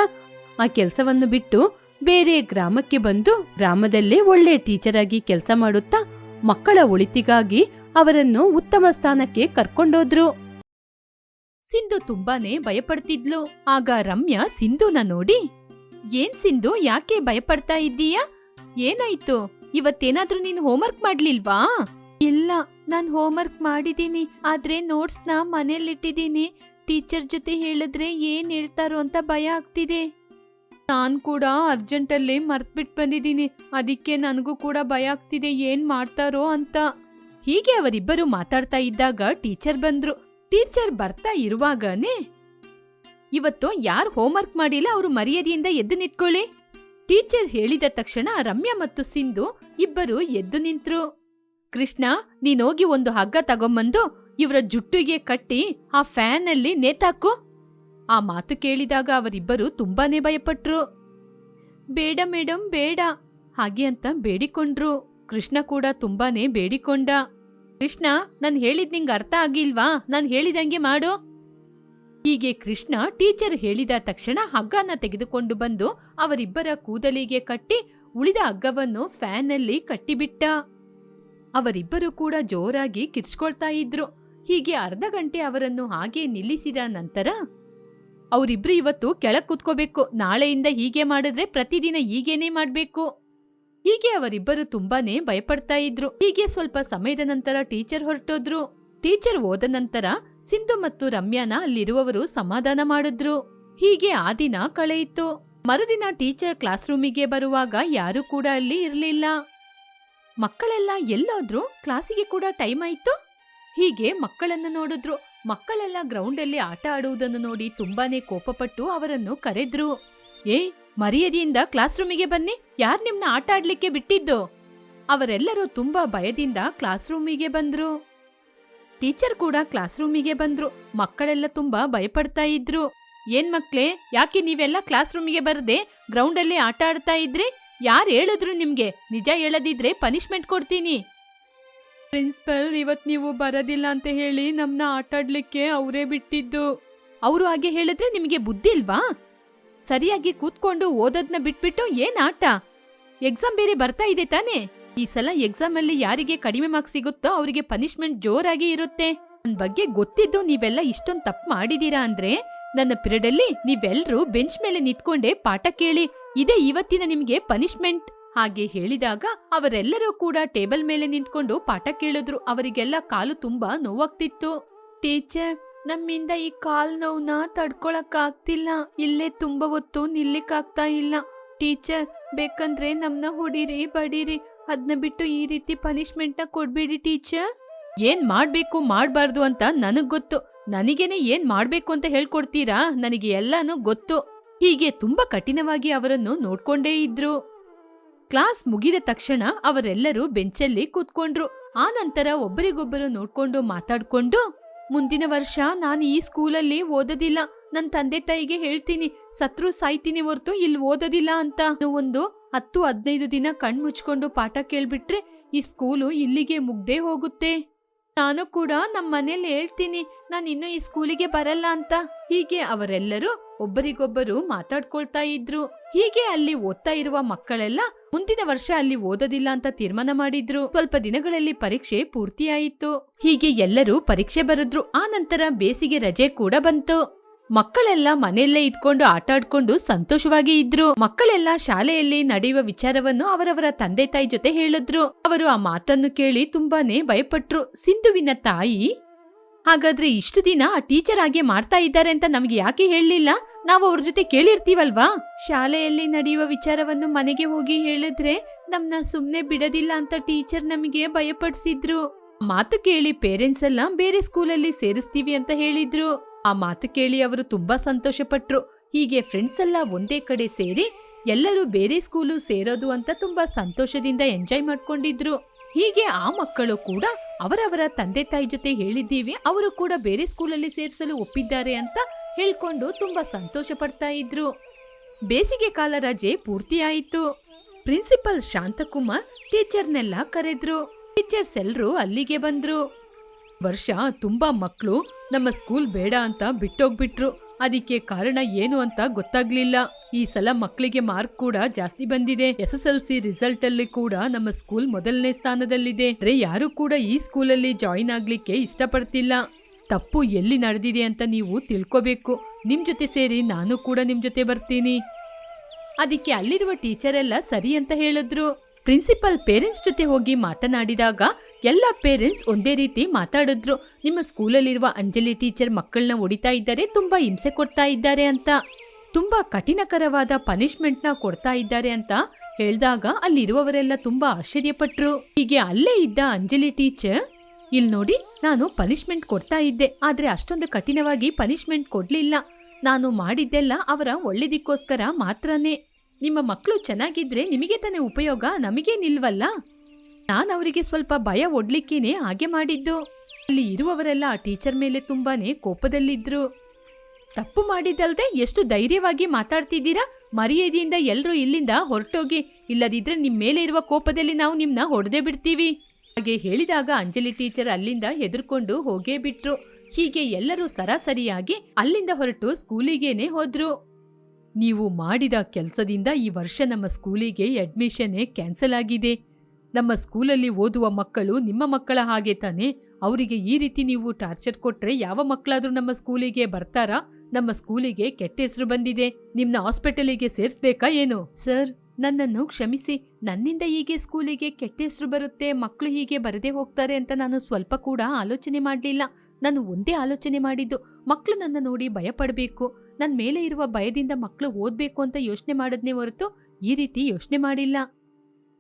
ಆ ಕೆಲಸವನ್ನು ಬಿಟ್ಟು ಬೇರೆ ಗ್ರಾಮಕ್ಕೆ ಬಂದು ಗ್ರಾಮದಲ್ಲೇ ಒಳ್ಳೆ ಟೀಚರ್ ಆಗಿ ಕೆಲಸ ಮಾಡುತ್ತಾ ಮಕ್ಕಳ ಒಳಿತಿಗಾಗಿ ಅವರನ್ನು ಉತ್ತಮ ಸ್ಥಾನಕ್ಕೆ ಕರ್ಕೊಂಡೋದ್ರು. ಸಿಂಧು ತುಂಬಾನೇ ಭಯಪಡ್ತಿದ್ಲು. ಆಗ ರಮ್ಯಾ ಸಿಂಧುನ ನೋಡಿ, ಏನ್ ಸಿಂಧು, ಯಾಕೆ ಭಯಪಡ್ತಾ ಇದ್ದೀಯಾ? ಏನಾಯ್ತು? ಇವತ್ತೇನಾದ್ರೂ ನೀನು ಹೋಮ್ವರ್ಕ್ ಮಾಡ್ಲಿಲ್ವಾ? ಇಲ್ಲ, ನಾನ್ ಹೋಮ್ವರ್ಕ್ ಮಾಡಿದೀನಿ, ಆದ್ರೆ ನೋಟ್ಸ್ನ ಮನೇಲಿಟ್ಟಿದ್ದೀನಿ ಟೀಚರ್ ಜೊತೆ ಹೇಳಿದ್ರೆ ಏನ್ ಹೇಳ್ತಾರೋ ಅಂತ ಭಯ ಆಗ್ತಿದೆ. ನಾನ್ ಕೂಡ ಅರ್ಜೆಂಟಲ್ಲಿ ಮರ್ತ್ಬಿಟ್ ಬಂದಿದ್ದೀನಿ ಅದಕ್ಕೆ ನನಗೂ ಕೂಡ ಭಯ ಆಗ್ತಿದೆ ಏನ್ ಮಾಡ್ತಾರೋ ಅಂತ. ಹೀಗೆ ಅವರಿಬ್ಬರು ಮಾತಾಡ್ತಾ ಇದ್ದಾಗ ಟೀಚರ್ ಬಂದ್ರು. ಟೀಚರ್ ಬರ್ತಾ ಇರುವಾಗನೇ, ಇವತ್ತು ಯಾರು ಹೋಮ್ವರ್ಕ್ ಮಾಡಿಲ್ಲ ಅವರು ಮರ್ಯಾದೆಯಿಂದ ಎದ್ದು ನಿಂತ್ಕೊಳ್ಳಿ? ಟೀಚರ್ ಹೇಳಿದ ತಕ್ಷಣ ರಮ್ಯಾ ಮತ್ತು ಸಿಂಧು ಇಬ್ಬರು ಎದ್ದು ನಿಂತ್ರು. ಕೃಷ್ಣ, ನೀನೋಗಿ ಒಂದು ಹಗ್ಗ ತಗೊಂಬಂದು ಇವರ ಜುಟ್ಟಿಗೆ ಕಟ್ಟಿ ಆ ಫ್ಯಾನ್ ಅಲ್ಲಿ ನೇತಾಕು. ಆ ಮಾತು ಕೇಳಿದಾಗ ಅವರಿಬ್ಬರು ತುಂಬಾನೇ ಭಯಪಟ್ರು. ಬೇಡ ಮೇಡಮ್ ಬೇಡ, ಹಾಗೆ ಅಂತ ಬೇಡಿಕೊಂಡ್ರು. ಕೃಷ್ಣ ಕೂಡ ತುಂಬಾನೇ ಬೇಡಿಕೊಂಡ. ಕೃಷ್ಣ, ನಾನು ಹೇಳಿದ್ ನಿಂಗೆ ಅರ್ಥ ಆಗಿಲ್ವಾ? ನಾನ್ ಹೇಳಿದಂಗೆ ಮಾಡು. ಹೀಗೆ ಕೃಷ್ಣ ಟೀಚರ್ ಹೇಳಿದ ತಕ್ಷಣ ಹಗ್ಗನ ತೆಗೆದುಕೊಂಡು ಬಂದು ಅವರಿಬ್ಬರ ಕೂದಲಿಗೆ ಕಟ್ಟಿ ಉಳಿದ ಹಗ್ಗವನ್ನು ಫ್ಯಾನಲ್ಲಿ ಕಟ್ಟಿಬಿಟ್ಟ. ಅವರಿಬ್ಬರು ಕೂಡ ಜೋರಾಗಿ ಕಿರ್ಚ್ಕೊಳ್ತಾ ಇದ್ರು. ಹೀಗೆ ಅರ್ಧ ಗಂಟೆ ಅವರನ್ನು ಹಾಗೆ ನಿಲ್ಲಿಸಿದ ನಂತರ, ಅವರಿಬ್ರು ಇವತ್ತು ಕೆಳಗ್ ಕುತ್ಕೋಬೇಕು. ನಾಳೆಯಿಂದ ಹೀಗೆ ಮಾಡಿದ್ರೆ ಪ್ರತಿದಿನ ಹೀಗೇನೆ ಮಾಡ್ಬೇಕು. ಹೀಗೆ ಅವರಿಬ್ಬರು ತುಂಬಾನೇ ಭಯಪಡ್ತಾ ಇದ್ರು. ಹೀಗೆ ಸ್ವಲ್ಪ ಸಮಯದ ನಂತರ ಟೀಚರ್ ಹೊರಟೋದ್ರು. ಟೀಚರ್ ಹೋದ ನಂತರ ಸಿಂಧು ಮತ್ತು ರಮ್ಯಾನ ಅಲ್ಲಿರುವವರು ಸಮಾಧಾನ ಮಾಡಿದ್ರು. ಹೀಗೆ ಆ ದಿನ ಕಳೆಯಿತು. ಮರುದಿನ ಟೀಚರ್ ಕ್ಲಾಸ್ ರೂಮಿಗೆ ಬರುವಾಗ ಯಾರು ಕೂಡ ಅಲ್ಲಿ ಇರಲಿಲ್ಲ. ಮಕ್ಕಳೆಲ್ಲ ಎಲ್ಲೋದ್ರು ಕ್ಲಾಸಿಗೆ ಕೂಡ ಟೈಮ್ ಆಯ್ತು? ಹೀಗೆ ಮಕ್ಕಳನ್ನು ನೋಡಿದ್ರು. ಮಕ್ಕಳೆಲ್ಲ ಗ್ರೌಂಡಲ್ಲಿ ಆಟ ಆಡುವುದನ್ನು ನೋಡಿ ತುಂಬಾನೇ ಕೋಪಪಟ್ಟು ಅವರನ್ನು ಕರೆದ್ರು. ಏ, ಮರ್ಯಾದೆಯಿಂದ ಕ್ಲಾಸ್ ರೂಮಿಗೆ ಬನ್ನಿ. ಯಾರ್ ನಿಮ್ನ ಆಟ ಆಡ್ಲಿಕ್ಕೆ ಬಿಟ್ಟಿದ್ದು? ಅವರೆಲ್ಲರೂ ತುಂಬಾ ಭಯದಿಂದ ಕ್ಲಾಸ್ ರೂಮಿಗೆ ಬಂದ್ರು. ಟೀಚರ್ ಕೂಡ ಕ್ಲಾಸ್ ರೂಮಿಗೆ ಬಂದ್ರು. ಮಕ್ಕಳೆಲ್ಲ ತುಂಬಾ ಭಯಪಡ್ತಾ ಇದ್ರು. ಏನ್ ಮಕ್ಳೇ, ಯಾಕೆ ನೀವೆಲ್ಲ ಕ್ಲಾಸ್ ರೂಮಿಗೆ ಬರದೆ, ಗ್ರೌಂಡಲ್ಲಿ ಆಟ ಆಡ್ತಾ ಇದ್ರಿ? ಯಾರು ಹೇಳಿದ್ರು ನಿಮ್ಗೆ? ನಿಜ ಹೇಳದಿದ್ರೆ ಪನಿಷ್ಮೆಂಟ್ ಕೊಡ್ತೀನಿ. ಪ್ರಿನ್ಸಿಪಲ್ ಇವತ್ ನೀವು ಬರೋದಿಲ್ಲ ಅಂತ ಹೇಳಿ ನಮ್ನ ಆಟಾಡ್ಲಿಕ್ಕೆ ಅವರೇ ಬಿಟ್ಟಿದ್ದು. ಅವರು ಹಾಗೆ ಹೇಳಿದ್ರೆ ನಿಮಗೆ ಬುದ್ಧಿ ಇಲ್ವಾ? ಸರಿಯಾಗಿ ಕೂತ್ಕೊಂಡು ಓದೋದ್ನ ಬಿಟ್ಬಿಟ್ಟು ಏನ್ ಆಟ? ಎಕ್ಸಾಮ್ ಬೇರೆ ಬರ್ತಾ ಇದೆ ತಾನೇ? ಈ ಸಲ ಎಕ್ಸಾಮ್ ಅಲ್ಲಿ ಯಾರಿಗೆ ಕಡಿಮೆ ಮಾರ್ಕ್ಸ್ ಸಿಗುತ್ತೋ ಅವರಿಗೆ ಪನಿಷ್ಮೆಂಟ್ ಜೋರಾಗಿ ಇರುತ್ತೆ. ನನ್ ಬಗ್ಗೆ ಗೊತ್ತಿದ್ದು ನೀವೆಲ್ಲ ಇಷ್ಟೊಂದ್ ತಪ್ಪು ಮಾಡಿದೀರಾ ಅಂದ್ರೆ ನನ್ನ ಪಿರಡಲ್ಲಿ ಅಲ್ಲಿ ನೀವೆಲ್ರೂ ಬೆಂಚ್ ಮೇಲೆ ನಿಂತ್ಕೊಂಡೆ ಪಾಠ ಕೇಳಿ ಇದೇ ಇವತ್ತಿನ ನಿಮ್ಗೆ ಪನಿಷ್ಮೆಂಟ್ ಹಾಗೆ ಹೇಳಿದಾಗ ಅವರೆಲ್ಲರೂ ಕೂಡ ಟೇಬಲ್ ಮೇಲೆ ನಿಂತ್ಕೊಂಡು ಪಾಠ ಕೇಳಿದ್ರು. ಅವರಿಗೆಲ್ಲ ಕಾಲು ತುಂಬಾ ನೋವಾಗ್ತಿತ್ತು. ಟೀಚರ್, ನಮ್ಮಿಂದ ಈ ಕಾಲ್ ನೋವ್ನ ತಡ್ಕೊಳಕ್ ಆಗ್ತಿಲ್ಲ ಇಲ್ಲೇ ತುಂಬಾ ಹೊತ್ತು ನಿಲ್ಲಿಕ್ಕಾಗ್ತಾ ಇಲ್ಲ. ಟೀಚರ್, ಬೇಕಂದ್ರೆ ನಮ್ನ ಹೊಡೀರಿ, ಬಡೀರಿ. ಅದ್ನ ಬಿಟ್ಟು ಈ ರೀತಿ ಪನಿಷ್ಮೆಂಟ್ನ ಕೊಡ್ಬೇಡಿ ಟೀಚರ್. ಏನ್ ಮಾಡ್ಬೇಕು, ಮಾಡ್ಬಾರ್ದು ಅಂತ ನನಗ್ ಗೊತ್ತು. ನನಗೇನೆ ಏನ್ ಮಾಡ್ಬೇಕು ಅಂತ ಹೇಳ್ಕೊಡ್ತೀರಾ? ನನಗೆ ಎಲ್ಲಾನು ಗೊತ್ತು. ಹೀಗೆ ತುಂಬಾ ಕಠಿಣವಾಗಿ ಅವರನ್ನು ನೋಡ್ಕೊಂಡೇ ಇದ್ರು. ಕ್ಲಾಸ್ ಮುಗಿದ ತಕ್ಷಣ ಅವರೆಲ್ಲರೂ ಬೆಂಚಲ್ಲಿ ಕೂತ್ಕೊಂಡ್ರು. ಆ ನಂತರ ಒಬ್ಬರಿಗೊಬ್ಬರು ನೋಡ್ಕೊಂಡು ಮಾತಾಡ್ಕೊಂಡು, ಮುಂದಿನ ವರ್ಷ ನಾನು ಈ ಸ್ಕೂಲಲ್ಲಿ ಓದೋದಿಲ್ಲ. ನನ್ ತಂದೆ ತಾಯಿಗೆ ಹೇಳ್ತೀನಿ, ಸತ್ರು ಸಾಯ್ತೀನಿ ಹೊರ್ತು ಇಲ್ಲಿ ಓದೋದಿಲ್ಲ ಅಂತ. ಒಂದು ಹತ್ತು, ಹದಿನೈದು ದಿನ ಕಣ್ ಮುಚ್ಕೊಂಡು ಪಾಠ ಕೇಳ್ಬಿಟ್ರೆ ಈ ಸ್ಕೂಲು ಇಲ್ಲಿಗೆ ಮುಗ್ದೇ ಹೋಗುತ್ತೆ. ನಾನು ಕೂಡ ನಮ್ಮ ಮನೇಲಿ ಹೇಳ್ತೀನಿ, ನಾನು ಇನ್ನು ಈ ಸ್ಕೂಲಿಗೆ ಬರಲ್ಲ ಅಂತ. ಹೀಗೆ ಅವರೆಲ್ಲರೂ ಒಬ್ಬರಿಗೊಬ್ಬರು ಮಾತಾಡ್ಕೊಳ್ತಾ ಇದ್ರು. ಹೀಗೆ ಅಲ್ಲಿ ಓದ್ತಾ ಇರುವ ಮಕ್ಕಳೆಲ್ಲ ಮುಂದಿನ ವರ್ಷ ಅಲ್ಲಿ ಓದೋದಿಲ್ಲ ಅಂತ ತೀರ್ಮಾನ ಮಾಡಿದ್ರು. ಸ್ವಲ್ಪ ದಿನಗಳಲ್ಲಿ ಪರೀಕ್ಷೆ ಪೂರ್ತಿಯಾಯಿತು. ಹೀಗೆ ಎಲ್ಲರೂ ಪರೀಕ್ಷೆ ಬರೆದ್ರು. ಆ ನಂತರ ಬೇಸಿಗೆ ರಜೆ ಕೂಡ ಬಂತು. ಮಕ್ಕಳೆಲ್ಲ ಮನೆಯಲ್ಲೇ ಇದ್ಕೊಂಡು ಆಟ ಆಡ್ಕೊಂಡು ಸಂತೋಷವಾಗಿ ಇದ್ರು. ಮಕ್ಕಳೆಲ್ಲ ಶಾಲೆಯಲ್ಲಿ ನಡೆಯುವ ವಿಚಾರವನ್ನು ಅವರವರ ತಂದೆ ತಾಯಿ ಜೊತೆ ಹೇಳಿದ್ರು. ಅವರು ಆ ಮಾತನ್ನು ಕೇಳಿ ತುಂಬಾನೇ ಭಯಪಟ್ರು. ಸಿಂಧುವಿನ ತಾಯಿ ಹಾಗಾದ್ರೆ ಇಷ್ಟು ದಿನ ಆ ಟೀಚರ್ ಆಗಿ ಮಾಡ್ತಾ ಇದ್ದಾರೆ ಅಂತ ನಮ್ಗೆ ಯಾಕೆ ಹೇಳಲಿಲ್ಲ? ನಾವು ಅವ್ರ ಜೊತೆ ಕೇಳಿರ್ತೀವಲ್ವಾ? ಶಾಲೆಯಲ್ಲಿ ನಡೆಯುವ ವಿಚಾರವನ್ನು ಮನೆಗೆ ಹೋಗಿ ಹೇಳಿದ್ರೆ ನಮ್ನ ಸುಮ್ನೆ ಬಿಡದಿಲ್ಲ ಅಂತ ಟೀಚರ್ ನಮಗೆ ಭಯಪಡಿಸಿದ್ರು. ಮಾತು ಕೇಳಿ ಪೇರೆಂಟ್ಸ್ ಎಲ್ಲ ಬೇರೆ ಸ್ಕೂಲಲ್ಲಿ ಸೇರಿಸ್ತೀವಿ ಅಂತ ಹೇಳಿದ್ರು. ಆ ಮಾತು ಕೇಳಿ ಅವರು ತುಂಬಾ ಸಂತೋಷ ಪಟ್ರು ಹೀಗೆ ಫ್ರೆಂಡ್ಸ್ ಎಲ್ಲ ಒಂದೇ ಕಡೆ ಸೇರಿ ಎಲ್ಲರೂ ಬೇರೆ ಸ್ಕೂಲು ಸೇರೋದು ಅಂತ ತುಂಬಾ ಸಂತೋಷದಿಂದ ಎಂಜಾಯ್ ಮಾಡ್ಕೊಂಡಿದ್ರು. ಹೀಗೆ ಆ ಮಕ್ಕಳು ಕೂಡ ಅವರವರ ತಂದೆ ತಾಯಿ ಜೊತೆ ಹೇಳಿದ್ದೀವಿ, ಅವರು ಕೂಡ ಬೇರೆ ಸ್ಕೂಲಲ್ಲಿ ಸೇರಿಸಲು ಒಪ್ಪಿದ್ದಾರೆ ಅಂತ ಹೇಳ್ಕೊಂಡು ತುಂಬಾ ಸಂತೋಷ ಪಡ್ತಾ ಇದ್ರು. ಬೇಸಿಗೆ ಕಾಲ ರಜೆ ಪೂರ್ತಿಯಾಯಿತು ಪ್ರಿನ್ಸಿಪಲ್ ಶಾಂತಕುಮಾರ್ ಟೀಚರ್ನೆಲ್ಲ ಕರೆದ್ರು. ಟೀಚರ್ಸ್ ಎಲ್ಲರೂ ಅಲ್ಲಿಗೆ ಬಂದ್ರು. ವರ್ಷ ತುಂಬಾ ಮಕ್ಕಳು ನಮ್ಮ ಸ್ಕೂಲ್ ಬೇಡ ಅಂತ ಬಿಟ್ಟೋಗ್ಬಿಟ್ರು. ಅದಕ್ಕೆ ಕಾರಣ ಏನು ಅಂತ ಗೊತ್ತಾಗ್ಲಿಲ್ಲ. ಈ ಸಲ ಮಕ್ಕಳಿಗೆ ಮಾರ್ಕ್ ಕೂಡ ಜಾಸ್ತಿ ಬಂದಿದೆ. S S L C result ಅಲ್ಲಿ ಕೂಡ ನಮ್ಮ ಸ್ಕೂಲ್ ಮೊದಲನೇ ಸ್ಥಾನದಲ್ಲಿದೆ. ಅಂದ್ರೆ ಯಾರು ಕೂಡ ಈ ಸ್ಕೂಲಲ್ಲಿ ಜಾಯಿನ್ ಆಗ್ಲಿಕ್ಕೆ ಇಷ್ಟಪಡ್ತಿಲ್ಲ. ತಪ್ಪು ಎಲ್ಲಿ ನಡೆದಿದೆ ಅಂತ ನೀವು ತಿಳ್ಕೋಬೇಕು. ನಿಮ್ ಜೊತೆ ಸೇರಿ ನಾನು ಕೂಡ ನಿಮ್ ಜೊತೆ ಬರ್ತೀನಿ. ಅದಕ್ಕೆ ಅಲ್ಲಿರುವ ಟೀಚರ್ ಎಲ್ಲ ಸರಿ ಅಂತ ಹೇಳಿದ್ರು. ಪ್ರಿನ್ಸಿಪಲ್ ಪೇರೆಂಟ್ಸ್ ಜೊತೆ ಹೋಗಿ ಮಾತನಾಡಿದಾಗ ಎಲ್ಲ ಪೇರೆಂಟ್ಸ್ ಒಂದೇ ರೀತಿ ಮಾತಾಡಿದ್ರು. ನಿಮ್ಮ ಸ್ಕೂಲಲ್ಲಿರುವ ಅಂಜಲಿ ಟೀಚರ್ ಮಕ್ಕಳನ್ನ ಹೊಡಿತಾ ಇದ್ದಾರೆ, ತುಂಬಾ ಹಿಂಸೆ ಕೊಡ್ತಾ ಇದ್ದಾರೆ ಅಂತ. ತುಂಬಾ ಕಠಿಣಕರವಾದ ಪನಿಷ್ಮೆಂಟ್ನ ಕೊಡ್ತಾ ಇದ್ದಾರೆ ಅಂತ ಹೇಳಿದಾಗ ಅಲ್ಲಿರುವವರೆಲ್ಲ ತುಂಬಾ ಆಶ್ಚರ್ಯಪಟ್ರು. ಹೀಗೆ ಅಲ್ಲೇ ಇದ್ದ ಅಂಜಲಿ ಟೀಚರ್ ಇಲ್ ನೋಡಿ, ನಾನು ಪನಿಷ್ಮೆಂಟ್ ಕೊಡ್ತಾ ಇದ್ದೆ, ಆದ್ರೆ ಅಷ್ಟೊಂದು ಕಠಿಣವಾಗಿ ಪನಿಷ್ಮೆಂಟ್ ಕೊಡ್ಲಿಲ್ಲ. ನಾನು ಮಾಡಿದ್ದೆಲ್ಲ ಅವರ ಒಳ್ಳೇದಕ್ಕೋಸ್ಕರ ಮಾತ್ರನೇ. ನಿಮ್ಮ ಮಕ್ಕಳು ಚೆನ್ನಾಗಿದ್ರೆ ನಿಮಗೆ ತಾನೇ ಉಪಯೋಗ, ನಮಗೇನಿಲ್ವಲ್ಲ? ನಾನು ಅವರಿಗೆ ಸ್ವಲ್ಪ ಭಯ ಒಡ್ಲಿಕ್ಕೇನೆ ಹಾಗೆ ಮಾಡಿದ್ದು. ಅಲ್ಲಿ ಇರುವವರೆಲ್ಲ ಆ ಟೀಚರ್ ಮೇಲೆ ತುಂಬಾನೇ ಕೋಪದಲ್ಲಿದ್ರು. ತಪ್ಪು ಮಾಡಿದ್ದಲ್ದೆ ಎಷ್ಟು ಧೈರ್ಯವಾಗಿ ಮಾತಾಡ್ತಿದ್ದೀರಾ? ಮರ್ಯಾದೆಯಿಂದ ಎಲ್ಲರೂ ಇಲ್ಲಿಂದ ಹೊರಟೋಗಿ. ಇಲ್ಲದಿದ್ರೆ ನಿಮ್ಮ ಮೇಲೆ ಇರುವ ಕೋಪದಲ್ಲಿ ನಾವು ನಿಮ್ಮನ್ನ ಹೊಡೆದೇ ಬಿಡ್ತೀವಿ. ಹಾಗೆ ಹೇಳಿದಾಗ ಅಂಜಲಿ ಟೀಚರ್ ಅಲ್ಲಿಂದ ಹೆದರ್ಕೊಂಡು ಹೋಗೇ ಬಿಟ್ರು. ಹೀಗೆ ಎಲ್ಲರೂ ಸರಾಸರಿಯಾಗಿ ಅಲ್ಲಿಂದ ಹೊರಟು ಸ್ಕೂಲಿಗೇನೆ ಹೋದ್ರು. ನೀವು ಮಾಡಿದ ಕೆಲಸದಿಂದ ಈ ವರ್ಷ ನಮ್ಮ ಸ್ಕೂಲಿಗೆ ಅಡ್ಮಿಷನ್ನೇ ಕ್ಯಾನ್ಸಲ್ ಆಗಿದೆ. ನಮ್ಮ ಸ್ಕೂಲಲ್ಲಿ ಓದುವ ಮಕ್ಕಳು ನಿಮ್ಮ ಮಕ್ಕಳ ಹಾಗೆ ತಾನೆ? ಅವರಿಗೆ ಈ ರೀತಿ ನೀವು ಟಾರ್ಚರ್ ಕೊಟ್ರೆ ಯಾವ ಮಕ್ಕಳಾದ್ರೂ ನಮ್ಮ ಸ್ಕೂಲಿಗೆ ಬರ್ತಾರಾ? ನಮ್ಮ ಸ್ಕೂಲಿಗೆ ಕೆಟ್ಟ ಹೆಸರು ಬಂದಿದೆ. ನಿಮ್ನ ಹಾಸ್ಪಿಟಲಿಗೆ ಸೇರಿಸ್ಬೇಕಾ ಏನು? ಸರ್, ನನ್ನನ್ನು ಕ್ಷಮಿಸಿ. ನನ್ನಿಂದ ಹೀಗೆ ಸ್ಕೂಲಿಗೆ ಕೆಟ್ಟ ಹೆಸರು ಬರುತ್ತೆ ಮಕ್ಕಳು ಹೀಗೆ ಬರದೇ ಹೋಗ್ತಾರೆ ಅಂತ ನಾನು ಸ್ವಲ್ಪ ಕೂಡ ಆಲೋಚನೆ ಮಾಡಲಿಲ್ಲ. ನಾನು ಒಂದೇ ಆಲೋಚನೆ ಮಾಡಿದ್ದು ಮಕ್ಕಳು ನನ್ನ ನೋಡಿ ಭಯ ಪಡಬೇಕು ನನ್ನ ಮೇಲೆ ಇರುವ ಭಯದಿಂದ ಮಕ್ಕಳು ಓದಬೇಕು ಅಂತ ಯೋಚನೆ ಮಾಡದ್ನೇ ಹೊರತು ಈ ರೀತಿ ಯೋಚನೆ ಮಾಡಿಲ್ಲ.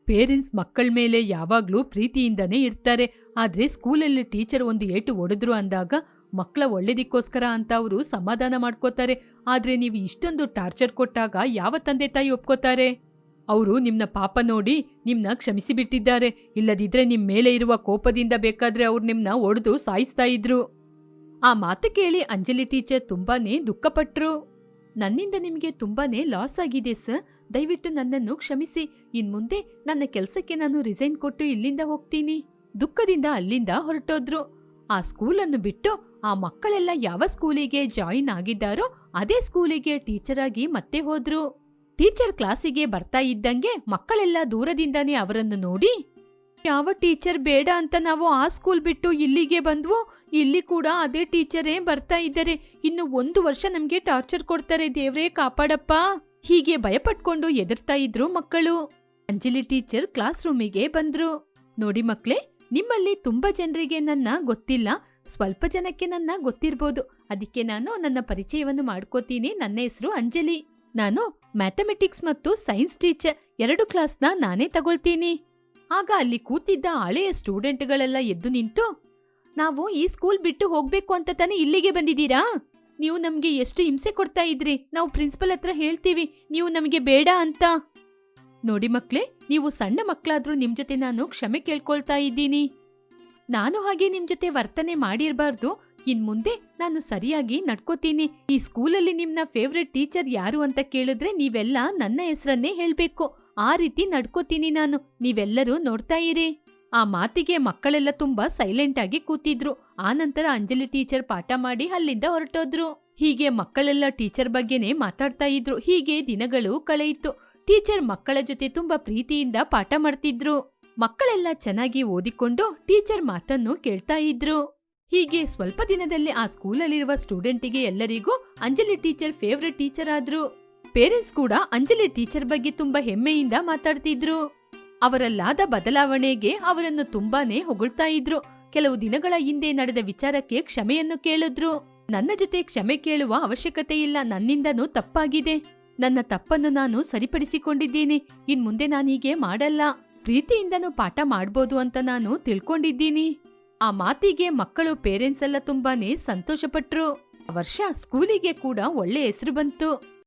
ಪೇರೆಂಟ್ಸ್ ಮಕ್ಕಳ ಮೇಲೆ ಯಾವಾಗಲೂ ಪ್ರೀತಿಯಿಂದನೇ ಇರ್ತಾರೆ. ಆದರೆ ಸ್ಕೂಲಲ್ಲಿ ಟೀಚರ್ ಒಂದು ಏಟು ಹೊಡೆದ್ರು ಅಂದಾಗ ಮಕ್ಕಳ ಒಳ್ಳೇದಕ್ಕೋಸ್ಕರ ಅಂತ ಅವರು ಸಮಾಧಾನ ಮಾಡ್ಕೋತಾರೆ. ಆದ್ರೆ ನೀವು ಇಷ್ಟೊಂದು ಟಾರ್ಚರ್ ಕೊಟ್ಟಾಗ ಯಾವ ತಂದೆ ತಾಯಿ ಒಪ್ಕೋತಾರೆ? ಅವರು ನಿಮ್ಮನ್ನ ಪಾಪ ನೋಡಿ ನಿಮ್ಮನ್ನ ಕ್ಷಮಿಸಿ ಬಿಟ್ಟಿದ್ದಾರೆ ಇಲ್ಲದಿದ್ರೆ ನಿಮ್ಮ ಮೇಲೆ ಇರುವ ಕೋಪದಿಂದ ಬೇಕಾದ್ರೆ ಅವ್ರು ನಿಮ್ಮನ್ನ ಒಡೆದು ಸಾಯಿಸ್ತಾ ಇದ್ರು. ಆ ಮಾತು ಕೇಳಿ ಅಂಜಲಿ ಟೀಚರ್ ತುಂಬಾನೇ ದುಃಖಪಟ್ರು. ನನ್ನಿಂದ ನಿಮಗೆ ತುಂಬಾನೇ ಲಾಸ್ ಆಗಿದೆ ಸರ್. ದಯವಿಟ್ಟು ನನ್ನನ್ನು ಕ್ಷಮಿಸಿ. ಇನ್ಮುಂದೆ ನನ್ನ ಕೆಲಸಕ್ಕೆ ನಾನು ರಿಸೈನ್ ಕೊಟ್ಟು ಇಲ್ಲಿಂದ ಹೋಗ್ತೀನಿ. ದುಃಖದಿಂದ ಅಲ್ಲಿಂದ ಹೊರಟೋದ್ರು. ಆ ಸ್ಕೂಲನ್ನು ಬಿಟ್ಟು ಆ ಮಕ್ಕಳೆಲ್ಲ ಯಾವ ಸ್ಕೂಲಿಗೆ ಜಾಯಿನ್ ಆಗಿದ್ದಾರೋ ಅದೇ ಸ್ಕೂಲಿಗೆ ಟೀಚರ್ ಆಗಿ ಮತ್ತೆ ಹೋದ್ರು. ಟೀಚರ್ ಕ್ಲಾಸಿಗೆ ಬರ್ತಾ ಇದ್ದಂಗೆ ಮಕ್ಕಳೆಲ್ಲ ದೂರದಿಂದಾನೇ ಅವರನ್ನು ನೋಡಿ, ಯಾವ ಟೀಚರ್ ಬೇಡ ಅಂತ ನಾವು ಆ ಸ್ಕೂಲ್ ಬಿಟ್ಟು ಇಲ್ಲಿಗೆ ಬಂದ್ವು, ಇಲ್ಲಿ ಕೂಡ ಅದೇ ಟೀಚರೇ ಬರ್ತಾ ಇದ್ದಾರೆ. ಇನ್ನು ಒಂದು ವರ್ಷ ನಮ್ಗೆ ಟಾರ್ಚರ್ ಕೊಡ್ತಾರೆ, ದೇವ್ರೇ ಕಾಪಾಡಪ್ಪ. ಹೀಗೆ ಭಯಪಟ್ಕೊಂಡು ಎದುರ್ತಾ ಇದ್ರು ಮಕ್ಕಳು. ಅಂಜಲಿ ಟೀಚರ್ ಕ್ಲಾಸ್ ರೂಮಿಗೆ ಬಂದ್ರು. ನೋಡಿ ಮಕ್ಳೇ ನಿಮ್ಮಲ್ಲಿ ತುಂಬಾ ಜನರಿಗೆ ನನ್ನ ಗೊತ್ತಿಲ್ಲ. ಸ್ವಲ್ಪ ಜನಕ್ಕೆ ನನ್ನ ಗೊತ್ತಿರ್ಬೋದು. ಅದಕ್ಕೆ ನಾನು ನನ್ನ ಪರಿಚಯವನ್ನು ಮಾಡ್ಕೋತೀನಿ. ನನ್ನ ಹೆಸರು ಅಂಜಲಿ. ನಾನು ಮ್ಯಾಥಮೆಟಿಕ್ಸ್ ಮತ್ತು ಸೈನ್ಸ್ ಟೀಚರ್. ಎರಡು ಕ್ಲಾಸ್ನ ನಾನೇ ತಗೊಳ್ತೀನಿ. ಆಗ ಅಲ್ಲಿ ಕೂತಿದ್ದ ಹಳೆಯ ಸ್ಟೂಡೆಂಟ್ಗಳೆಲ್ಲ ಎದ್ದು ನಿಂತು, ನಾವು ಈ ಸ್ಕೂಲ್ ಬಿಟ್ಟು ಹೋಗ್ಬೇಕು ಅಂತ ತಾನೇ ಇಲ್ಲಿಗೆ ಬಂದಿದ್ದೀರಾ? ನೀವು ನಮ್ಗೆ ಎಷ್ಟು ಹಿಂಸೆ ಕೊಡ್ತಾ ಇದ್ರಿ? ನಾವು ಪ್ರಿನ್ಸಿಪಲ್ ಹತ್ರ ಹೇಳ್ತೀವಿ. ನೀವು ನಮಗೆ ಬೇಡ ಅಂತ. ನೋಡಿ ಮಕ್ಳೇ, ನೀವು ಸಣ್ಣ ಮಕ್ಕಳಾದ್ರೂ ನಿಮ್ ಜೊತೆ ನಾನು ಕ್ಷಮೆ ಕೇಳ್ಕೊಳ್ತಾ ಇದ್ದೀನಿ. ನಾನು ಹಾಗೆ ನಿಮ್ ಜೊತೆ ವರ್ತನೆ ಮಾಡಿರ್ಬಾರ್ದು. ಇನ್ ಮುಂದೆ ನಾನು ಸರಿಯಾಗಿ ನಡ್ಕೋತೀನಿ. ಈ ಸ್ಕೂಲಲ್ಲಿ ನಿಮ್ನ ಫೇವ್ರೆಟ್ ಟೀಚರ್ ಯಾರು ಅಂತ ಕೇಳಿದ್ರೆ ನೀವೆಲ್ಲ ನನ್ನ ಹೆಸರನ್ನೇ ಹೇಳ್ಬೇಕು. ಆ ರೀತಿ ನಡ್ಕೋತೀನಿ ನಾನು. ನೀವೆಲ್ಲರೂ ನೋಡ್ತಾ ಇರಿ. ಆ ಮಾತಿಗೆ ಮಕ್ಕಳೆಲ್ಲ ತುಂಬಾ ಸೈಲೆಂಟ್ ಆಗಿ ಕೂತಿದ್ರು. ಆನಂತರ ಅಂಜಲಿ ಟೀಚರ್ ಪಾಠ ಮಾಡಿ ಅಲ್ಲಿಂದ ಹೊರಟೋದ್ರು. ಹೀಗೆ ಮಕ್ಕಳೆಲ್ಲ ಟೀಚರ್ ಬಗ್ಗೆನೇ ಮಾತಾಡ್ತಾ ಇದ್ರು. ಹೀಗೆ ದಿನಗಳು ಕಳೆಯಿತು. ಟೀಚರ್ ಮಕ್ಕಳ ಜೊತೆ ತುಂಬಾ ಪ್ರೀತಿಯಿಂದ ಪಾಠ ಮಾಡ್ತಿದ್ರು. ಮಕ್ಕಳೆಲ್ಲ ಚೆನ್ನಾಗಿ ಓದಿಕೊಂಡು ಟೀಚರ್ ಮಾತನ್ನು ಕೇಳ್ತಾ ಇದ್ರು. ಹೀಗೆ ಸ್ವಲ್ಪ ದಿನದಲ್ಲಿ ಆ ಸ್ಕೂಲಲ್ಲಿರುವ ಸ್ಟೂಡೆಂಟಿಗೆ ಎಲ್ಲರಿಗೂ ಅಂಜಲಿ ಟೀಚರ್ ಫೇವ್ರೆಟ್ ಟೀಚರ್ ಆದ್ರು. ಪೇರೆಂಟ್ಸ್ ಕೂಡ ಅಂಜಲಿ ಟೀಚರ್ ಬಗ್ಗೆ ತುಂಬಾ ಹೆಮ್ಮೆಯಿಂದ ಮಾತಾಡ್ತಿದ್ರು. ಅವರಲ್ಲಾದ ಬದಲಾವಣೆಗೆ ಅವರನ್ನು ತುಂಬಾನೇ ಹೊಗಳ್ತಾ ಇದ್ರು. ಕೆಲವು ದಿನಗಳ ಹಿಂದೆ ನಡೆದ ವಿಚಾರಕ್ಕೆ ಕ್ಷಮೆಯನ್ನು ಕೇಳಿದ್ರು. ನನ್ನ ಜೊತೆ ಕ್ಷಮೆ ಕೇಳುವ ಅವಶ್ಯಕತೆ ಇಲ್ಲ, ನನ್ನಿಂದನೂ ತಪ್ಪಾಗಿದೆ. ನನ್ನ ತಪ್ಪನ್ನು ನಾನು ಸರಿಪಡಿಸಿಕೊಂಡಿದ್ದೇನೆ. ಇನ್ಮುಂದೆ ನಾನೀಗೆ ಮಾಡಲ್ಲ. ಪ್ರೀತಿಯಿಂದನೂ ಪಾಠ ಮಾಡ್ಬೋದು ಅಂತ ನಾನು ತಿಳ್ಕೊಂಡಿದ್ದೀನಿ. ಆ ಮಾತಿಗೆ ಮಕ್ಕಳು ಪೇರೆಂಟ್ಸ್ ಎಲ್ಲ ತುಂಬಾನೇ ಸಂತೋಷಪಟ್ರು. ವರ್ಷ ಸ್ಕೂಲಿಗೆ ಕೂಡ ಒಳ್ಳೆ ಹೆಸರು ಬಂತು.